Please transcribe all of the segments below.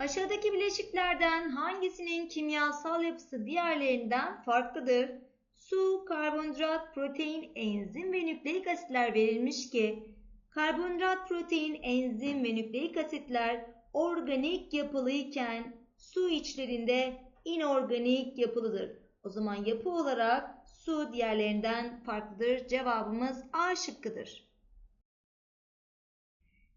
Aşağıdaki bileşiklerden hangisinin kimyasal yapısı diğerlerinden farklıdır? Su, karbonhidrat, protein, enzim ve nükleik asitler verilmiş ki karbonhidrat, protein, enzim ve nükleik asitler organik yapılıyken su içlerinde inorganik yapılıdır. O zaman yapı olarak su diğerlerinden farklıdır. Cevabımız A şıkkıdır.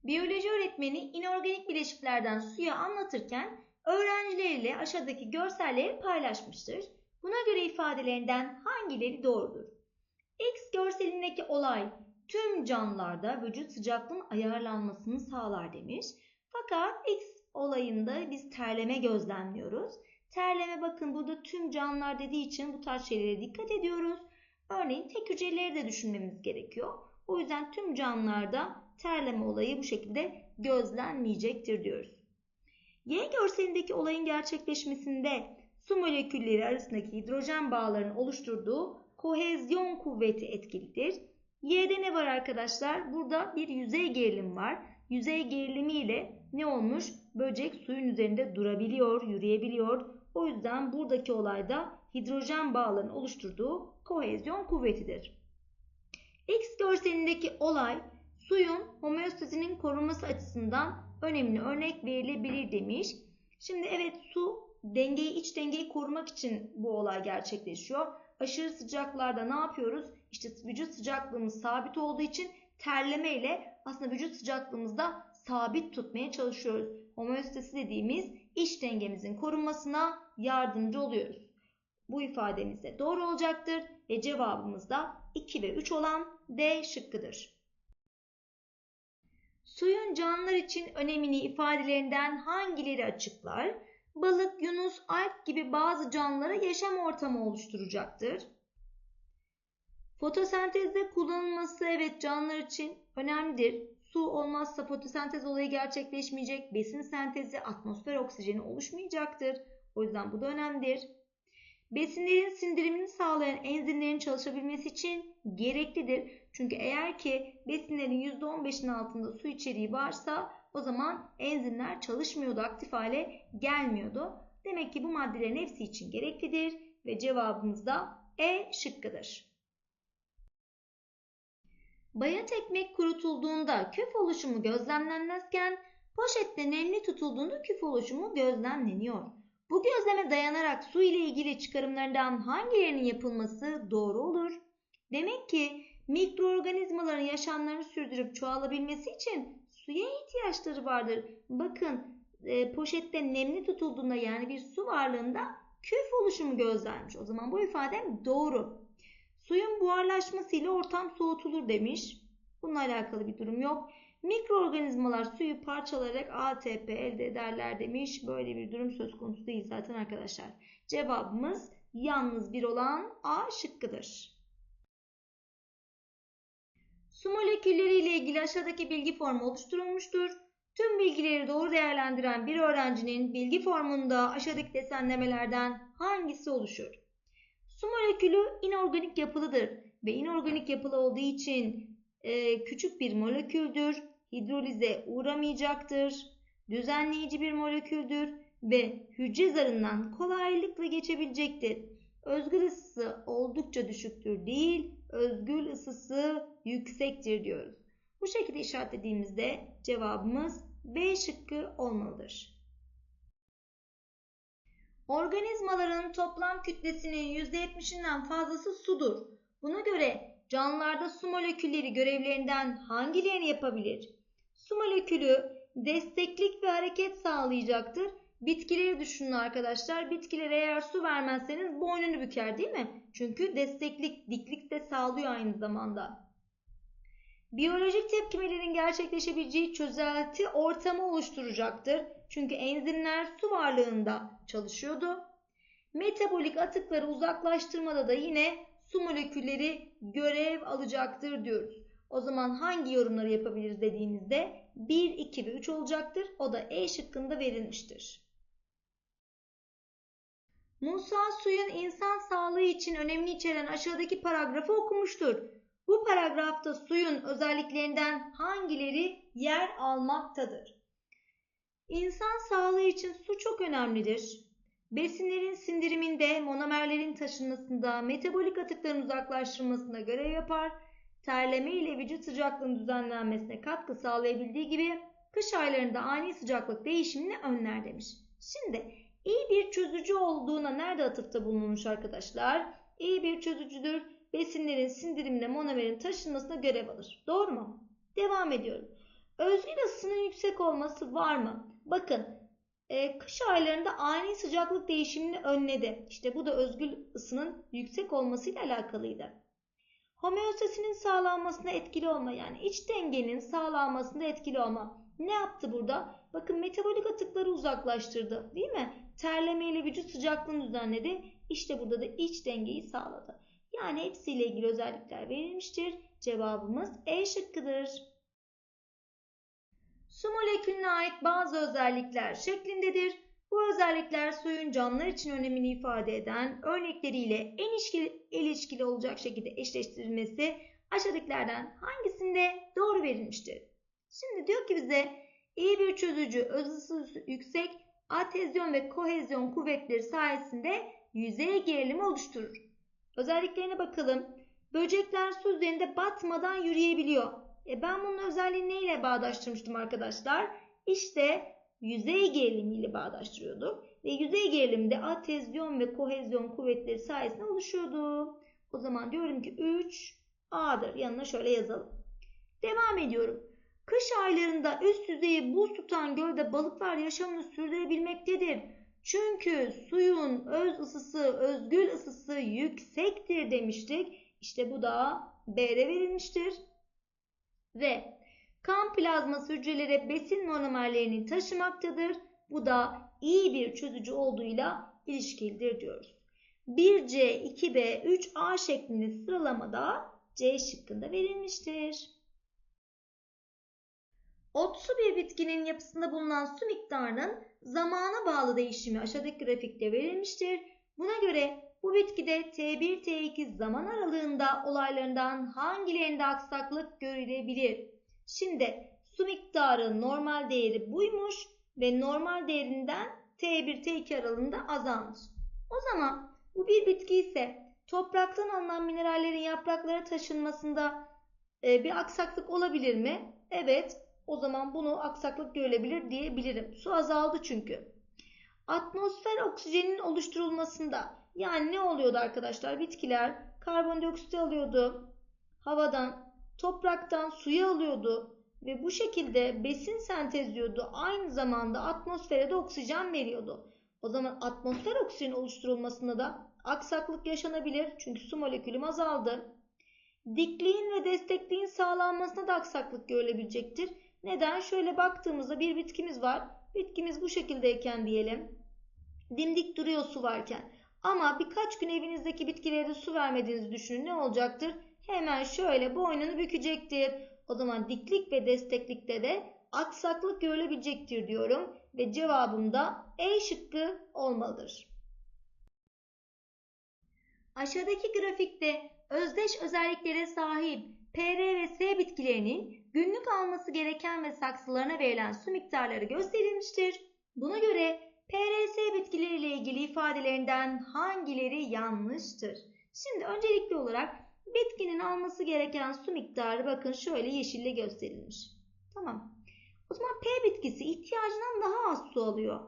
Biyoloji öğretmeni inorganik bileşiklerden suya anlatırken öğrencileriyle aşağıdaki görselleri paylaşmıştır. Buna göre ifadelerinden hangileri doğrudur? X görselindeki olay tüm canlılarda vücut sıcaklığının ayarlanmasını sağlar demiş. Fakat X olayında biz terleme gözlemliyoruz. Terleme bakın burada tüm canlılar dediği için bu tarz şeylere dikkat ediyoruz. Örneğin tek hücreleri de düşünmemiz gerekiyor. O yüzden tüm canlılarda terleme olayı bu şekilde gözlenmeyecektir diyoruz. Y görselindeki olayın gerçekleşmesinde su molekülleri arasındaki hidrojen bağlarının oluşturduğu kohezyon kuvveti etkilidir. Y'de ne var arkadaşlar? Burada bir yüzey gerilim var. Yüzey gerilimi ile ne olmuş? Böcek suyun üzerinde durabiliyor, yürüyebiliyor. O yüzden buradaki olayda hidrojen bağlarının oluşturduğu kohezyon kuvvetidir. X görselindeki olay suyun homeostasinin korunması açısından önemli örnek verilebilir demiş. Şimdi evet su dengeyi iç dengeyi korumak için bu olay gerçekleşiyor. Aşırı sıcaklarda ne yapıyoruz? İşte vücut sıcaklığımız sabit olduğu için terleme ile aslında vücut sıcaklığımızı da sabit tutmaya çalışıyoruz. Homeostasi dediğimiz iç dengemizin korunmasına yardımcı oluyoruz. Bu ifademiz de doğru olacaktır ve cevabımız da 2 ve 3 olan D şıkkıdır. Suyun canlılar için önemini ifadelerinden hangileri açıklar? Balık, yunus, alp gibi bazı canlılara yaşam ortamı oluşturacaktır. Fotosentezde kullanılması evet canlılar için önemlidir. Su olmazsa fotosentez olayı gerçekleşmeyecek. Besin sentezi atmosfer oksijeni oluşmayacaktır. O yüzden bu da önemlidir. Besinlerin sindirimini sağlayan enzimlerin çalışabilmesi için gereklidir. Çünkü eğer ki besinlerin %15'in altında su içeriği varsa o zaman enzimler çalışmıyordu, aktif hale gelmiyordu. Demek ki bu maddelerin hepsi için gereklidir ve cevabımız da E şıkkıdır. Bayat ekmek kurutulduğunda küf oluşumu gözlemlenmezken poşette nemli tutulduğunda küf oluşumu gözlemleniyor. Bu gözleme dayanarak su ile ilgili çıkarımlarından hangilerinin yapılması doğru olur? Demek ki mikroorganizmaların yaşamlarını sürdürüp çoğalabilmesi için suya ihtiyaçları vardır. Bakın e, poşette nemli tutulduğunda yani bir su varlığında küf oluşumu gözlenmiş. O zaman bu ifadem doğru. Suyun buharlaşmasıyla ortam soğutulur demiş. Bununla alakalı bir durum yok. Mikroorganizmalar suyu parçalayarak ATP elde ederler demiş. Böyle bir durum söz konusu değil zaten arkadaşlar. Cevabımız yalnız bir olan A şıkkıdır. Su molekülleri ile ilgili aşağıdaki bilgi formu oluşturulmuştur. Tüm bilgileri doğru değerlendiren bir öğrencinin bilgi formunda aşağıdaki desenlemelerden hangisi oluşur? Su molekülü inorganik yapılıdır ve inorganik yapılı olduğu için e, küçük bir moleküldür, hidrolize uğramayacaktır, düzenleyici bir moleküldür ve hücre zarından kolaylıkla geçebilecektir. Özgül ısısı oldukça düşüktür değil, özgül ısısı yüksektir diyoruz. Bu şekilde işaretlediğimizde cevabımız B şıkkı olmalıdır. Organizmaların toplam kütlesinin %70'inden fazlası sudur. Buna göre canlılarda su molekülleri görevlerinden hangilerini yapabilir? Su molekülü desteklik ve hareket sağlayacaktır. Bitkileri düşünün arkadaşlar. Bitkilere eğer su vermezseniz boynunu büker değil mi? Çünkü desteklik, diklik de sağlıyor aynı zamanda. Biyolojik tepkimelerin gerçekleşebileceği çözelti ortamı oluşturacaktır. Çünkü enzimler su varlığında çalışıyordu. Metabolik atıkları uzaklaştırmada da yine su molekülleri görev alacaktır diyoruz. O zaman hangi yorumları yapabiliriz dediğimizde 1, 2 ve 3 olacaktır. O da E şıkkında verilmiştir. Musa suyun insan sağlığı için önemli içeren aşağıdaki paragrafı okumuştur. Bu paragrafta suyun özelliklerinden hangileri yer almaktadır? İnsan sağlığı için su çok önemlidir. Besinlerin sindiriminde, monomerlerin taşınmasında, metabolik atıkların uzaklaştırılmasında görev yapar. Terleme ile vücut sıcaklığının düzenlenmesine katkı sağlayabildiği gibi kış aylarında ani sıcaklık değişimini önler demiş. Şimdi iyi bir çözücü olduğuna nerede atıfta bulunmuş arkadaşlar? İyi bir çözücüdür. Besinlerin sindirimine, monomerin taşınmasına görev alır. Doğru mu? Devam ediyorum. Özgül ısının yüksek olması var mı? Bakın e, kış aylarında ani sıcaklık değişimini önledi. İşte bu da özgül ısının yüksek olmasıyla alakalıydı. Homeostasinin sağlanmasına etkili olma yani iç dengenin sağlanmasında etkili olma. Ne yaptı burada? Bakın metabolik atıkları uzaklaştırdı değil mi? Terleme ile vücut sıcaklığını düzenledi. İşte burada da iç dengeyi sağladı. Yani hepsiyle ilgili özellikler verilmiştir. Cevabımız E şıkkıdır. Su molekülüne ait bazı özellikler şeklindedir. Bu özellikler suyun canlılar için önemini ifade eden örnekleriyle en ilişkili, ilişkili olacak şekilde eşleştirilmesi aşağıdakilerden hangisinde doğru verilmiştir? Şimdi diyor ki bize iyi bir çözücü öz ısısı yüksek adhezyon ve kohezyon kuvvetleri sayesinde yüzey gerilimi oluşturur. Özelliklerine bakalım. Böcekler su üzerinde batmadan yürüyebiliyor. E ben bunun özelliğini neyle bağdaştırmıştım arkadaşlar? İşte yüzey gerilimiyle bağdaştırıyorduk. Ve yüzey gerilimi de adhezyon ve kohezyon kuvvetleri sayesinde oluşuyordu. O zaman diyorum ki 3 A'dır. Yanına şöyle yazalım. Devam ediyorum. Kış aylarında üst yüzeyi buz tutan gölde balıklar yaşamını sürdürebilmektedir. Çünkü suyun öz ısısı, özgül ısısı yüksektir demiştik. İşte bu da B'de verilmiştir. Ve kan plazması hücreleri besin monomerlerini taşımaktadır. Bu da iyi bir çözücü olduğuyla ilişkilidir diyoruz. 1C, 2B, 3A şeklinde sıralamada C şıkkında verilmiştir. Otsu bir bitkinin yapısında bulunan su miktarının zamana bağlı değişimi aşağıdaki grafikte verilmiştir. Buna göre bu bitkide T1, T2 zaman aralığında olaylarından hangilerinde aksaklık görülebilir? Şimdi su miktarı normal değeri buymuş ve normal değerinden T1, T2 aralığında azalmış. O zaman bu bir bitki ise topraktan alınan minerallerin yapraklara taşınmasında e, bir aksaklık olabilir mi? Evet, o zaman bunu aksaklık görülebilir diyebilirim. Su azaldı çünkü. Atmosfer oksijenin oluşturulmasında yani ne oluyordu arkadaşlar? Bitkiler karbondioksit alıyordu havadan, topraktan suyu alıyordu ve bu şekilde besin sentezliyordu. Aynı zamanda atmosfere de oksijen veriyordu. O zaman atmosfer oksijenin oluşturulmasında da aksaklık yaşanabilir çünkü su molekülüm azaldı. Dikliğin ve destekliğin sağlanmasında da aksaklık görülebilecektir. Neden? Şöyle baktığımızda bir bitkimiz var. Bitkimiz bu şekildeyken diyelim. Dimdik duruyor su varken. Ama birkaç gün evinizdeki bitkilere su vermediğinizi düşünün. Ne olacaktır? Hemen şöyle boynunu bükecektir. O zaman diklik ve desteklikte de aksaklık görülebilecektir diyorum. Ve cevabım da E şıkkı olmalıdır. Aşağıdaki grafikte özdeş özelliklere sahip PR ve S bitkilerinin günlük alması gereken ve saksılarına verilen su miktarları gösterilmiştir. Buna göre PRS bitkileriyle ilgili ifadelerinden hangileri yanlıştır? Şimdi öncelikli olarak bitkinin alması gereken su miktarı bakın şöyle yeşille gösterilmiş. Tamam. O zaman P bitkisi ihtiyacından daha az su alıyor.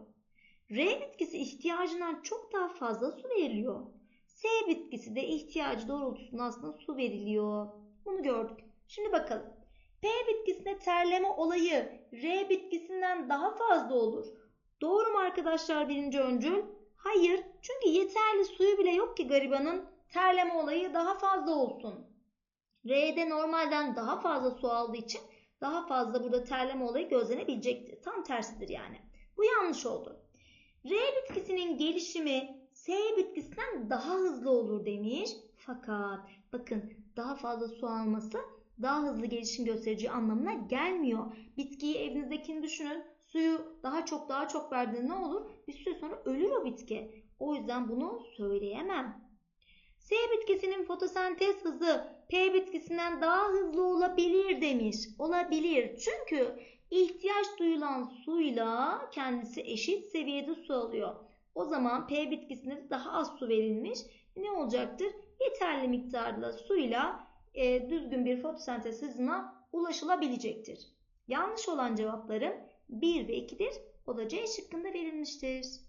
R bitkisi ihtiyacından çok daha fazla su veriliyor. S bitkisi de ihtiyacı doğrultusunda aslında su veriliyor. Bunu gördük. Şimdi bakalım. P bitkisinde terleme olayı R bitkisinden daha fazla olur. Doğru mu arkadaşlar birinci öncül? Hayır. Çünkü yeterli suyu bile yok ki garibanın terleme olayı daha fazla olsun. R'de normalden daha fazla su aldığı için daha fazla burada terleme olayı gözlenebilecektir. Tam tersidir yani. Bu yanlış oldu. R bitkisinin gelişimi S bitkisinden daha hızlı olur demiş. Fakat bakın daha fazla su alması daha hızlı gelişim göstereceği anlamına gelmiyor. Bitkiyi evinizdekini düşünün. Suyu daha çok daha çok verdiğinde ne olur? Bir süre sonra ölür o bitki. O yüzden bunu söyleyemem. S bitkisinin fotosentez hızı P bitkisinden daha hızlı olabilir demiş. Olabilir. Çünkü ihtiyaç duyulan suyla kendisi eşit seviyede su alıyor. O zaman P bitkisine de daha az su verilmiş. Ne olacaktır? Yeterli miktarda suyla e, düzgün bir fotosentez hızına ulaşılabilecektir. Yanlış olan cevaplarım 1 ve 2'dir. O da C şıkkında verilmiştir.